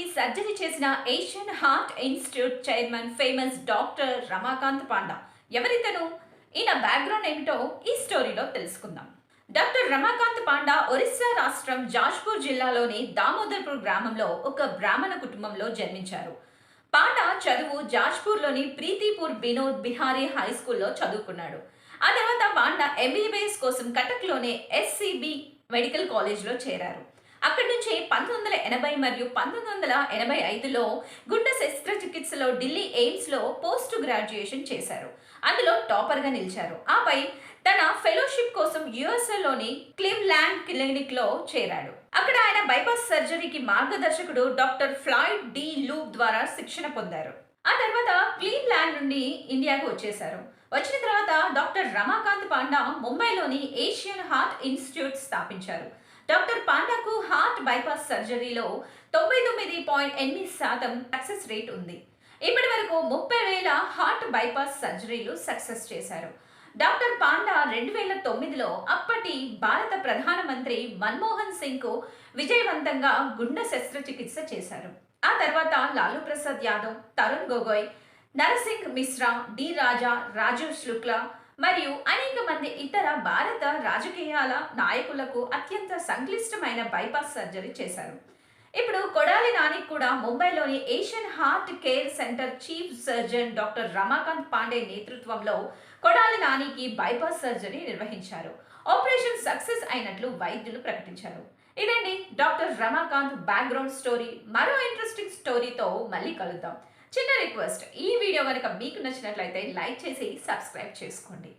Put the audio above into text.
నానికి సర్జరీ చేసిన Asian heart institute chairman famous doctor Ramakant Panda. ఎవరితను? ఈయన బ్యాక్గ్రౌండ్ ఏమిటో ఈ స్టోరీలో తెలుసుకుందాం. డాక్టర్ రమాకాంత్ పాండా ఒరిస్సా రాష్ట్రం జాజ్పూర్ జిల్లాలోని దామోదర్పూర్ గ్రామంలో ఒక బ్రాహ్మణ కుటుంబంలో జన్మించారు. పాండా చదువు జాజ్పూర్లోని ప్రీతిపూర్ వినోద్ బిహారీ హై స్కూల్లో చదువుకున్నాడు. ఆ తర్వాత పాండా ఎంబీబీఎస్ కోసం కటక్లోనే ఎస్సిబి మెడికల్ కాలేజ్లో చేరారు. అక్కడి నుంచి పంతొమ్మిది వందల ఎనభై మరియు పంతొమ్మిది వందల ఎనభై ఐదులో గుండె శస్త్రచికిత్సలో ఢిల్లీ ఎయిమ్స్లో పోస్ట్ గ్రాడ్యుయేషన్ చేశారు. అందులో టాపర్గా నిలిచారు. ఆపై తన ఫెలోషిప్ కోసం యుఎస్ఏలోని క్లివ్లాండ్ క్లినిక్లో చేరాడు. అక్కడ ఆయన బైపాస్ సర్జరీకి మార్గదర్శకుడు డాక్టర్ ఫ్లాయిడ్ డి లూప్ ద్వారా శిక్షణ పొందారు. ఆ తర్వాత క్లీవ్లాండ్ నుండి ఇండియాకు వచ్చేశారు. వచ్చిన తర్వాత డాక్టర్ రమాకాంత్ పాండా ముంబైలోని ఏషియన్ హార్ట్ ఇన్స్టిట్యూట్ స్థాపించారు. డాక్టర్ పాండాకు హార్ట్ బైపాస్ సర్జరీలో తొంభై తొమ్మిది పాయింట్ ఎనిమిది శాతం సక్సెస్ రేట్ ఉంది. ఇప్పటి వరకు ముప్పై వేల హార్ట్ బైపాస్ సర్జరీలు సక్సెస్ చేశారు. డాక్టర్ పాండా రెండు వేల తొమ్మిదిలో అప్పటి భారత ప్రధానమంత్రి మన్మోహన్ సింగ్కు విజయవంతంగా గుండె శస్త్రచికిత్స చేశారు. ఆ తర్వాత లాలూ ప్రసాద్ యాదవ్ తరుణ్ గొగోయ్ నరసింగ్ మిశ్రా డి రాజా రాజీవ్ శుక్లా మరియు అనేక మంది ఇతర భారత రాజకీయాల నాయకులకు అత్యంత సంక్లిష్టమైన బైపాస్ సర్జరీ చేశారు. ఇప్పుడు కొడాలి నాని కూడా ముంబైలోని Asian heart care centre chief surgeon doctor Ramakant Pande నేతృత్వంలో కొడాలి నానికి బైపాస్ సర్జరీ నిర్వహించారు. ఆపరేషన్ సక్సెస్ అయినట్లు వైద్యులు ప్రకటించారు. ఇదండి డాక్టర్ రమాకాంత్ బ్యాక్గ్రౌండ్ స్టోరీ. మరో ఇంట్రెస్టింగ్ స్టోరీతో మళ్ళీ కలుద్దాం. చిన్న రిక్వెస్ట్ ఈ వీడియో కనుక మీకు నచ్చినట్లయితే లైక్ చేసి సబ్స్క్రైబ్ చేసుకోండి.